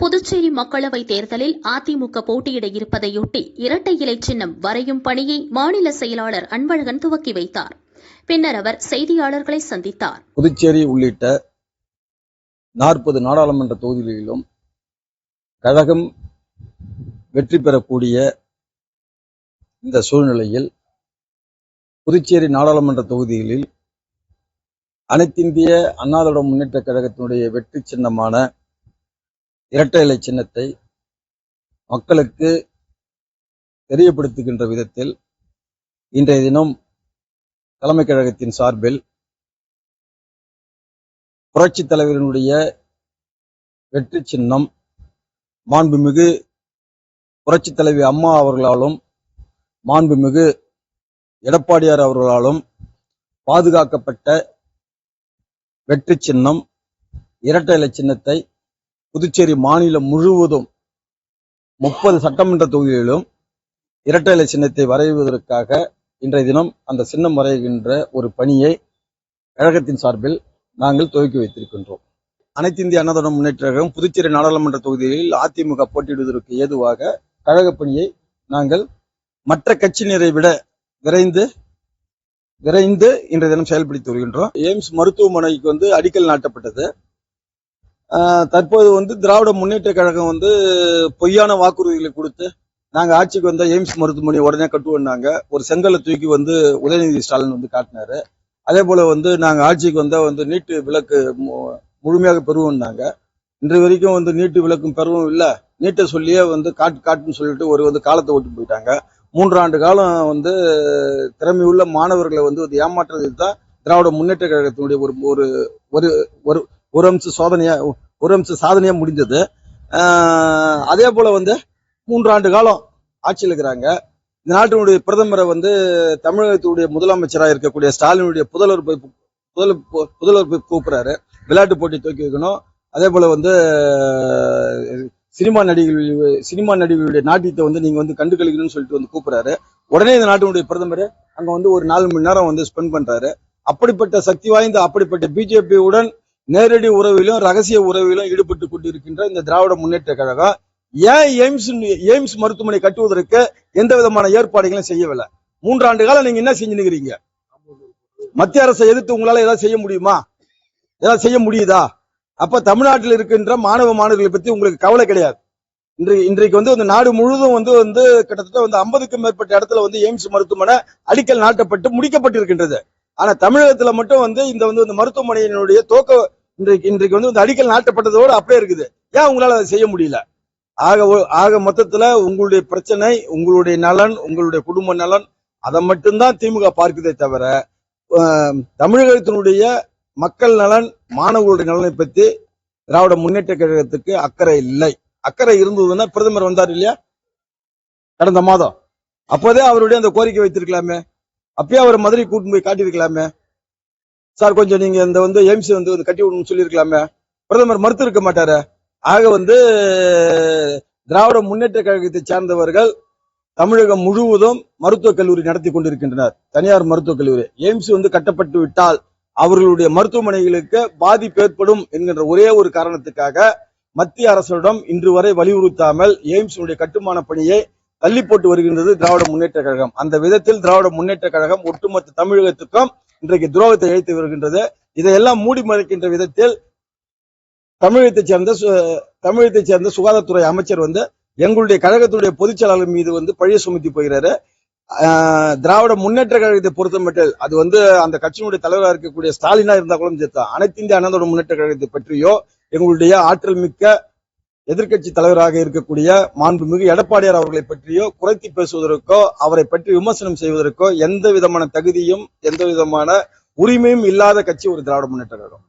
புதுச்சேரி மக்களவைத் தேர்தலில் அதிமுக போட்டியிட இருப்பதையொட்டி இரட்டை இலை சின்னம் வரையும் பணியை மாநில செயலாளர் அன்பழகன் துவக்கி வைத்தார். பின்னர் அவர் செய்தியாளர்களை சந்தித்தார். புதுச்சேரி உள்ளிட்ட நாற்பது நாடாளுமன்ற தொகுதிகளிலும் கழகம் வெற்றி பெறக்கூடிய இந்த சூழ்நிலையில் புதுச்சேரி நாடாளுமன்ற தொகுதிகளில் அனைத்திந்திய அண்ணா திராவிட முன்னேற்ற கழகத்தினுடைய வெற்றி சின்னமான இரட்டை இலை சின்னத்தை மக்களுக்கு தெரியப்படுத்துகின்ற விதத்தில் இன்றைய தினம் தலைமை கழகத்தின் சார்பில் புரட்சி தலைவரினுடைய வெற்றி சின்னம் மாண்புமிகு புரட்சி தலைவி அம்மா அவர்களாலும் மாண்புமிகு எடப்பாடியார் அவர்களாலும் பாதுகாக்கப்பட்ட வெற்றி சின்னம் இரட்டை இலை சின்னத்தை புதுச்சேரி மாநிலம் முழுவதும் முப்பது சட்டமன்ற தொகுதிகளிலும் இரட்டை இலை சின்னத்தை வரைவதற்காக இன்றைய தினம் அந்த சின்னம் வரைகின்ற ஒரு பணியை கழகத்தின் சார்பில் நாங்கள் துவக்கி வைத்திருக்கின்றோம். அனைத்து இந்திய அன்னதான முன்னேற்ற கழகம் புதுச்சேரி நாடாளுமன்ற தொகுதிகளில் அதிமுக போட்டியிடுவதற்கு ஏதுவாக கழக பணியை நாங்கள் மற்ற கட்சியினரை விட விரைந்து விரைந்து இன்றைய தினம் செயல்படுத்தி வருகின்றோம். எய்ம்ஸ் மருத்துவமனைக்கு வந்து அடிக்கல் நாட்டப்பட்டது. தற்போது வந்து திராவிட முன்னேற்ற கழகம் வந்து பொய்யான வாக்குறுதிகளை கொடுத்து நாங்கள் ஆட்சிக்கு வந்த எய்ம்ஸ் மருத்துவமனை உடனே கட்டுவோம்னாங்க. ஒரு செங்கலை தூக்கி வந்து உதயநிதி ஸ்டாலின் வந்து காட்டினாரு. அதே போல வந்து நாங்கள் ஆட்சிக்கு வந்தால் வந்து நீட்டு விளக்கு மு- முழுமையாக பெறுவோம்னாங்க. இன்று வரைக்கும் வந்து நீட்டு விளக்கும் பெறவும் இல்லை. நீட்டை சொல்லியே வந்து காட்டு காட்டுன்னு சொல்லிட்டு ஒரு வந்து காலத்தை ஓட்டி போயிட்டாங்க. மூன்றாண்டு காலம் வந்து திறமையுள்ள மாணவர்களை வந்து வந்து ஏமாற்றுறது தான் திராவிட முன்னேற்ற கழகத்தினுடைய ஒரு ஒரு ஒரு ஒரு அம்ச சோதனையா ஒரு அம்ச சாதனையா முடிஞ்சது. அதே போல வந்து மூன்றாண்டு காலம் ஆட்சியில் இருக்கிறாங்க. இந்த நாட்டினுடைய பிரதமரை வந்து தமிழகத்துடைய முதலமைச்சராக இருக்கக்கூடிய ஸ்டாலினுடைய புதல்வர் போய் புதல் பு- புதல்வர் போய் கூப்பிடுறாரு. விளையாட்டு போட்டி தூக்கி வைக்கணும். அதே போல வந்து சினிமா நடிகர்கள் சினிமா நடிகர்களுடைய நாட்டியத்தை வந்து நீங்க வந்து கண்டு கழிக்கணும்னு சொல்லிட்டு வந்து கூப்பிடுறாரு. உடனே இந்த நாட்டினுடைய பிரதமர் அங்க வந்து ஒரு நாலு மணி நேரம் வந்து ஸ்பெண்ட் பண்றாரு. அப்படிப்பட்ட சக்தி வாய்ந்த அப்படிப்பட்ட பிஜேபியுடன் நேரடி உறவிலும் ரகசிய உறவிலும் ஈடுபட்டு கொண்டிருக்கின்ற இந்த திராவிட முன்னேற்ற கழகம் ஏன் எய்ம்ஸ் எய்ம்ஸ் மருத்துவமனை கட்டுவதற்கு எந்த விதமான ஏற்பாடுகளும் செய்யவில்லை? மூன்றாண்டு காலம் நீங்க என்ன செஞ்சுருக்கிறீங்க மத்திய அரசை எதிர்த்து உங்களால ஏதாவது செய்ய முடியுமா? ஏதாவது செய்ய முடியுதா? அப்ப தமிழ்நாட்டில் இருக்கின்ற மாணவ மாணவர்களை பத்தி உங்களுக்கு கவலை கிடையாது. இன்றைக்கு இன்றைக்கு வந்து இந்த நாடு முழுவதும் வந்து வந்து கிட்டத்தட்ட வந்து ஐம்பதுக்கும் மேற்பட்ட இடத்துல வந்து எய்ம்ஸ் மருத்துவமனை அடிக்கல் நாட்டப்பட்டு முடிக்கப்பட்டிருக்கின்றது. ஆனா தமிழகத்துல மட்டும் வந்து இந்த வந்து இந்த மருத்துவமனையினுடைய தோக்க இன்றைக்கு இன்றைக்கு வந்து இந்த அடிக்கல் நாட்டப்பட்டதோடு அப்படியே இருக்குது. ஏன் உங்களால அதை செய்ய முடியல? ஆக ஆக மொத்தத்துல உங்களுடைய பிரச்சனை உங்களுடைய நலன் உங்களுடைய குடும்ப நலன் அதை மட்டும்தான் திமுக பார்க்குதே தவிர ஆஹ், தமிழகத்தினுடைய மக்கள் நலன் மாணவர்களுடைய நலனை பத்தி திராவிட முன்னேற்ற கழகத்துக்கு அக்கறை இல்லை. அக்கறை இருந்ததுன்னா பிரதமர் வந்தார் இல்லையா? கடந்த மாதம். அப்போதே அவருடைய அந்த கோரிக்கை வைத்திருக்கலாமே. அப்பயே அவர் மதுரை கூட்டு போய் காட்டியிருக்கலாமே. சார் கொஞ்சம் நீங்க இந்த வந்து எய்ம்ஸ் வந்து கட்டி விடணும்னு சொல்லியிருக்கலாமே. பிரதமர் மறுத்து இருக்க மாட்டாரு. ஆக வந்து திராவிட முன்னேற்ற கழகத்தை சார்ந்தவர்கள் தமிழகம் முழுவதும் மருத்துவக் கல்லூரி நடத்தி கொண்டிருக்கின்றனர். தனியார் மருத்துவக் கல்லூரி. எய்ம்ஸ் வந்து கட்டப்பட்டு விட்டால் அவர்களுடைய மருத்துவமனைகளுக்கு பாதிப்பு ஏற்படும் என்கின்ற ஒரே ஒரு காரணத்துக்காக மத்திய அரசிடம் இன்று வரை வலியுறுத்தாமல் எய்ம்ஸுடைய கட்டுமான பணியை தள்ளி போட்டு வருகின்றது திராவிட முன்னேற்ற கழகம். அந்த விதத்தில் திராவிட முன்னேற்ற கழகம் ஒட்டுமொத்த தமிழகத்துக்கும் இன்றைக்கு துரோகத்தை இழைத்து வருகின்றது. இதையெல்லாம் மூடி மறைக்கின்ற விதத்தில் தமிழகத்தைச் சேர்ந்த சு- தமிழகத்தைச் சேர்ந்த சுகாதாரத்துறை அமைச்சர் வந்து எங்களுடைய கழகத்துடைய பொதுச் செயலாளர் மீது வந்து பழிய சுமத்தி போகிறாரு. ஆஹ் திராவிட முன்னேற்ற கழகத்தை பொறுத்த மட்டும் அது வந்து அந்த கட்சியினுடைய தலைவராக இருக்கக்கூடிய ஸ்டாலினா இருந்தா கூட சேர்த்தா அனைத்து இந்திய அண்ணாதோட முன்னேற்ற கழகத்தை பற்றியோ எங்களுடைய ஆற்றல் மிக்க எதிர்க்கட்சி தலைவராக இருக்கக்கூடிய மாண்புமிகு எடப்பாடியார் அவர்களை பற்றியோ குறைத்து பேசுவதற்கோ அவரை பற்றி விமர்சனம் செய்வதற்கோ எந்த விதமான தகுதியும் எந்த விதமான உரிமையும் இல்லாத கட்சி ஒரு திராவிட முன்னேற்ற கழகம்.